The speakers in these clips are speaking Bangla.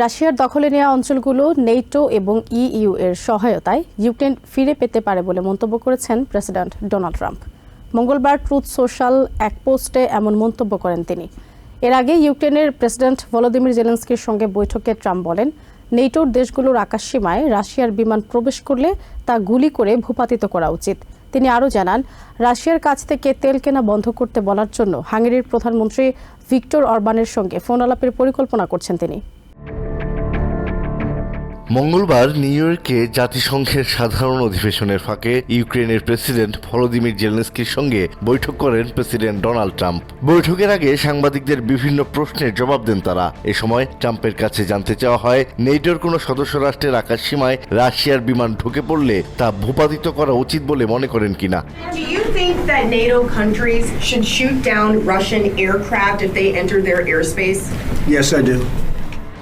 রাশিয়ার দখলে নেওয়া অঞ্চলগুলো নেটো এবং ইইউ এর সহায়তায় ইউক্রেন ফিরে পেতে পারে বলে মন্তব্য করেছেন প্রেসিডেন্ট ডোনাল্ড ট্রাম্প। মঙ্গলবার ট্রুথ সোশ্যাল এক পোস্টে এমন মন্তব্য করেন তিনি। এর আগে ইউক্রেনের প্রেসিডেন্ট ভলোদিমির জেলেন্সকির সঙ্গে বৈঠকে ট্রাম্প বলেন, নেটোর দেশগুলোর আকাশসীমায় রাশিয়ার বিমান প্রবেশ করলে তা গুলি করে ভূপাতিত করা উচিত। তিনি আরও জানান, রাশিয়ার কাছ থেকে তেল কেনা বন্ধ করতে বলার জন্য হাঙ্গেরির প্রধানমন্ত্রী ভিক্টর অরবানের সঙ্গে ফোন আলাপের পরিকল্পনা করছেন তিনি। মঙ্গলবার নিউ ইয়র্কে জাতিসংঘের সাধারণ অধিবেশনের ফাঁকে ইউক্রেনের প্রেসিডেন্ট ভলোদিমির জেলেন্সকির সঙ্গে বৈঠক করেন প্রেসিডেন্ট ডোনাল্ড ট্রাম্প বৈঠকের আগে সাংবাদিকদের বিভিন্ন প্রশ্নের জবাব দেন তারা এ সময় ট্রাম্পের কাছে জানতে চাওয়া হয় নেটোর কোনো সদস্য রাষ্ট্রের আকাশ সীমায় রাশিয়ার বিমান ঢুকে পড়লে তা ভূপাতিত করা উচিত বলে মনে করেন কিনা Do think that NATO countries should shoot down Russian aircraft if they enter their airspace? Yes, I do.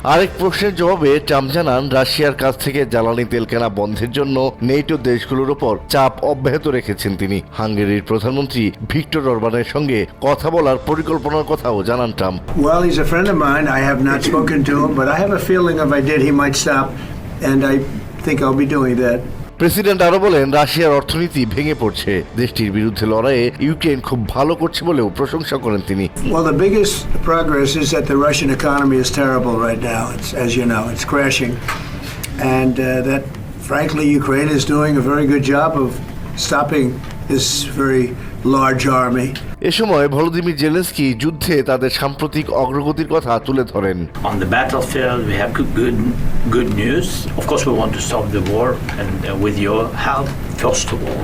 আরেক প্রশ্নের জবাবে ট্রাম্প জানান রাশিয়ার কাছ থেকে জ্বালানি তেল কেনা বন্ধের জন্য নেটো দেশগুলোর উপর চাপ অব্যাহত রেখেছেন তিনি হাঙ্গেরির প্রধানমন্ত্রী ভিক্টর অরবানের সঙ্গে কথা বলার পরিকল্পনার কথাও জানান Trump Well, he's a friend of mine. I have not spoken to him, but I have a feeling if I did, he might stop, and I think I'll be doing that. President আরও বলেন রাশিয়ার অর্থনীতি ভেঙে পড়ছে দেশটির বিরুদ্ধে লড়াইয়ে ইউক্রেন খুব ভালো করছে বলেও প্রশংসা করেন তিনি Well, the biggest progress is that the Russian economy is terrible right now. It's, as you know, it's crashing, and uh, that, frankly, Ukraine is doing a very good job of stopping this very. এ সময় ভলোদিমির জেলেন্সকি যুদ্ধে তাদের সাম্প্রতিক অগ্রগতির কথা তুলে ধরেন On the battlefield, we have good, good, good news. Of course, we want to stop the war, and uh, with your help, first of all.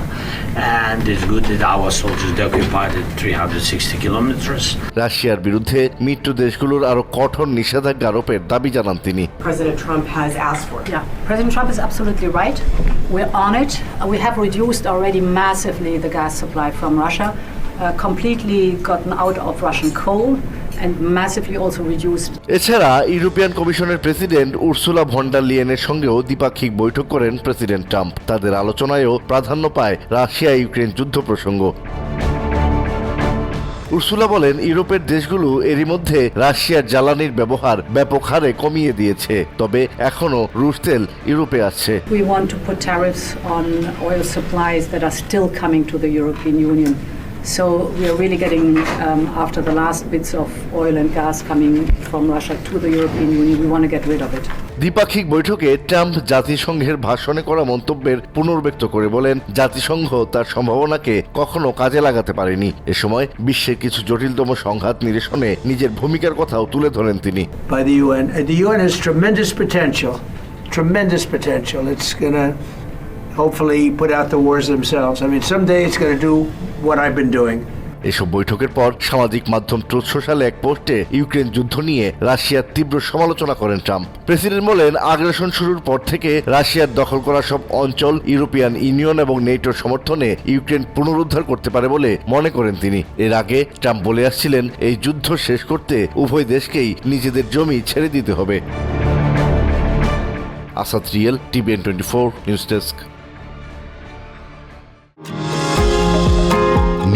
And it's good that our soldiers they occupied it 360 kilometers. রাশিয়ার বিরুদ্ধে মিত্র দেশগুলোর আরও কঠোর নিষেধাজ্ঞা আরোপের দাবি জানান তিনি President Trump has asked for. Yeah, President Trump is absolutely right. We're on it. Uh, We have reduced already massively the gas supply from Russia, uh, completely gotten out of Russian coal, এছাড়া ইউরোপিয়ান কমিশনের প্রেসিডেন্ট উর্সুলা ভন্ডার লিয়েনের সঙ্গেও দ্বিপাক্ষিক বৈঠক করেন প্রেসিডেন্ট ট্রাম্প তাদের আলোচনায়ও প্রাধান্য পায় রাশিয়া ইউক্রেন যুদ্ধ প্রসঙ্গ। উর্সুলা বলেন ইউরোপের দেশগুলো এরই মধ্যে রাশিয়ার জ্বালানির ব্যবহার ব্যাপক হারে কমিয়ে দিয়েছে তবে এখনও রুশ তেল ইউরোপে আসছে We want to put tariffs on oil supplies that are still coming to the European Union. So we are really getting, um, after the last bits of oil and gas coming from Russia to the European Union, we want to get rid of it. দ্বিপাক্ষিক বৈঠকে ট্রাম্প জাতিসংঘের ভাষণে করা মন্তব্যের পুনর্ব্যক্ত করে বলেন জাতিসংঘ তার সম্ভাবনাকে কখনো কাজে লাগাতে পারেনি এ সময় বিশ্বের কিছু জটিলতম সংঘাত নিরসনে নিজের ভূমিকার কথাও তুলে ধরেন তিনি by the UN. The UN has tremendous potential, tremendous potential. It's going to hopefully put out the wars themselves. I mean, someday it's going to do what I've been doing. এসব বৈঠকের পর সামাজিক মাধ্যম ট্রুথ সোশ্যালে এক পোস্টে ইউক্রেন যুদ্ধ নিয়ে রাশিয়ার তীব্র সমালোচনা করেন ট্রাম্প প্রেসিডেন্ট বলেন আগ্রাসন শুরুর পর থেকে রাশিয়ার দখল করা সব অঞ্চল ইউরোপিয়ান ইউনিয়ন এবং নেটোর সমর্থনে ইউক্রেন পুনরুদ্ধার করতে পারে বলে মনে করেন তিনি এর আগে ট্রাম্প বলে আসছিলেন এই যুদ্ধ শেষ করতে উভয় দেশকেই নিজেদের জমি ছেড়ে দিতে হবে Asad real TVN twenty four news desk